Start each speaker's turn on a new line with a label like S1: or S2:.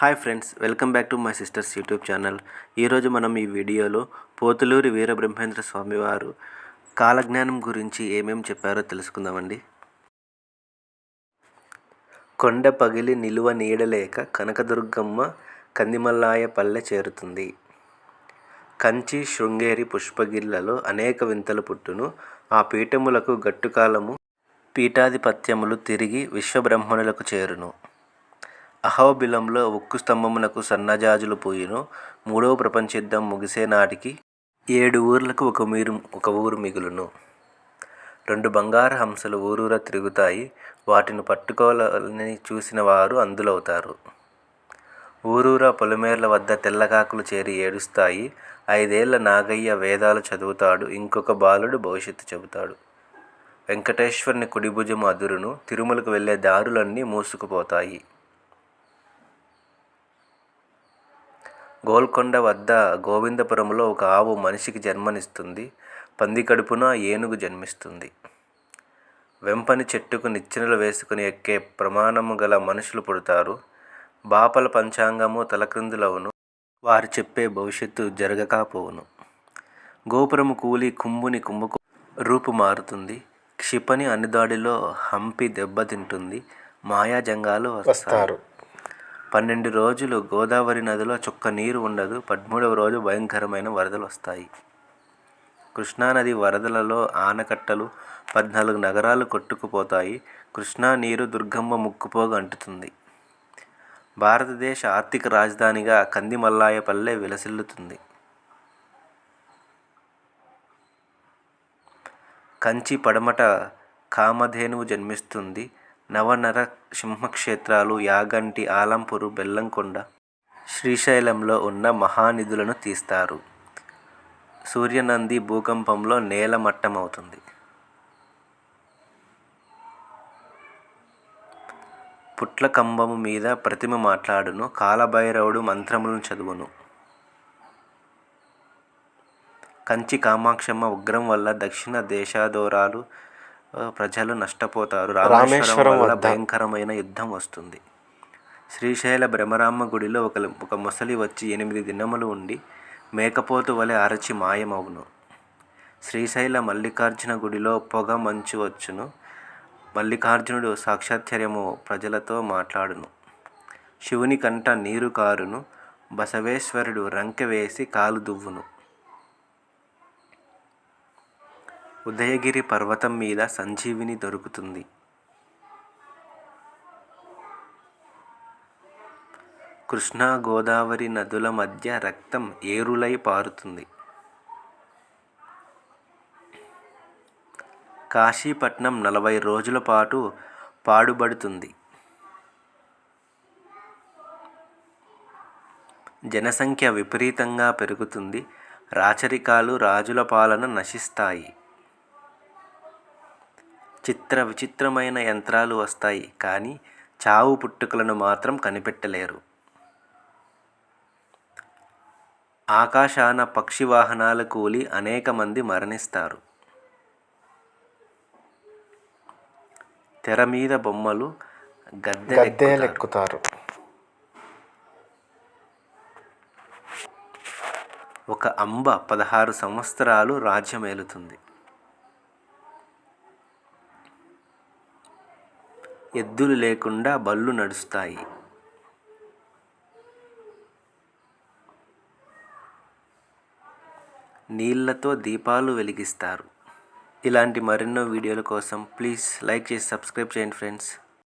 S1: Hi friends welcome back to my sisters YouTube channel. ఈరోజు మనం ఈ వీడియోలో పోతులూరి వీరబ్రహ్మేంద్ర స్వామి వారు కాలజ్ఞానం గురించి ఏమేమి చెప్పారో తెలుసుకుందామండి. కొండ పగిలి నిలువ నీడలేక కనకదుర్గమ్మ కందిమల్లాయ పల్లె చేరుతుంది. కంచి శృంగేరి పుష్పగిల్లలో అనేక వింతలు పుట్టును. ఆ పీఠములకు గట్టుకాలము పీఠాధిపత్యములు తిరిగి విశ్వబ్రహ్మణులకు చేరును. అహోబిలంలో ఉక్కు స్తంభమునకు సన్నజాజులు పోయిను. మూడవ ప్రపంచ యుద్ధం ముగిసే నాటికి ఏడు ఊర్లకు ఒక మీరు ఒక ఊరు మిగులును. రెండు బంగారు హంసలు ఊరూరా తిరుగుతాయి. వాటిని పట్టుకోవాలని చూసిన వారు అందులవుతారు. ఊరూరా పొలిమేర్ల వద్ద తెల్లకాకులు చేరి ఏడుస్తాయి. ఐదేళ్ళ నాగయ్య వేదాలు చదువుతాడు. ఇంకొక బాలుడు భవిష్యత్తు చెబుతాడు. వెంకటేశ్వరుని కుడిభుజము అదురును. తిరుమలకు వెళ్ళే దారులన్నీ మూసుకుపోతాయి. గోల్కొండ వద్ద గోవిందపురంలో ఒక ఆవు మనిషికి జన్మనిస్తుంది. పంది కడుపున ఏనుగు జన్మిస్తుంది. వెంపని చెట్టుకు నిచ్చెనలు వేసుకుని ఎక్కే ప్రమాణము గల మనుషులు పుడతారు. బాపల పంచాంగము తలక్రిందులవును. వారు చెప్పే భవిష్యత్తు జరగకపోవును. గోపురము కూలి కుంభుని కుంభకు రూపు మారుతుంది. క్షిపణి అనుదాడిలో హంపి దెబ్బతింటుంది. మాయాజంగాలు వస్తారు. పన్నెండు రోజులు గోదావరి నదిలో చుక్క నీరు ఉండదు. పదమూడవ రోజు భయంకరమైన వరదలు వస్తాయి. కృష్ణానది వరదలలో ఆనకట్టలు పద్నాలుగు నగరాలు కొట్టుకుపోతాయి. కృష్ణా నీరు దుర్గమ్మ ముక్కుపోగా అంటుతుంది. భారతదేశ ఆర్థిక రాజధానిగా కందిమల్లాయపల్లె విలసిల్లుతుంది. కంచి పడమట కామధేనువు జన్మిస్తుంది. నవనర సింహక్షేత్రాలు యాగంటి ఆలంపూరు బెల్లంకొండ శ్రీశైలంలో ఉన్న మహానిధులను తీస్తారు. సూర్యనంది భూకంపంలో నేల మట్టమవుతుంది. పుట్ల కంబము మీద ప్రతిమ మాట్లాడును కాలభైరవుడు మంత్రములను చదువును. కంచి కామాక్షమ్మ ఉగ్రం వల్ల దక్షిణ దేశాదోరాలు ప్రజలు నష్టపోతారు. రామేశ్వరం వల్ల భయంకరమైన యుద్ధం వస్తుంది. శ్రీశైల భ్రమరామ్మ గుడిలో ఒక ఒక ముసలి వచ్చి ఎనిమిది దినములు ఉండి మేకపోతు వలె అరచి మాయమవును. శ్రీశైల మల్లికార్జున గుడిలో పొగ మంచు వచ్చును. మల్లికార్జునుడు సాక్షాత్చర్యము ప్రజలతో మాట్లాడును. శివుని కంట నీరు కారును. బసవేశ్వరుడు రంకె వేసి కాలు దువ్వును. ఉదయగిరి పర్వతం మీద సంజీవిని దొరుకుతుంది. కృష్ణా గోదావరి నదుల మధ్య రక్తం ఏరులై పారుతుంది. కాశీపట్నం నలభై రోజుల పాటు పాడుబడుతుంది. జనసంఖ్య విపరీతంగా పెరుగుతుంది. రాచరికాలు రాజుల పాలన నశిస్తాయి. చిత్ర విచిత్రమైన యంత్రాలు వస్తాయి కానీ చావు పుట్టుకలను మాత్రం కనిపెట్టలేరు. ఆకాశాన పక్షి వాహనాల కూలి అనేక మంది మరణిస్తారు. తెర మీద బొమ్మలు గద్దెలెక్కుతారు. ఒక అంబ పదహారు సంవత్సరాలు రాజ్యమేలుతుంది. ఎద్దులు లేకుండా బళ్ళు నడుస్తాయి. నీళ్ళతో దీపాలు వెలిగిస్తారు. ఇలాంటి మరెన్నో వీడియోల కోసం ప్లీజ్ లైక్ చేసి సబ్స్క్రైబ్ చేయండి ఫ్రెండ్స్.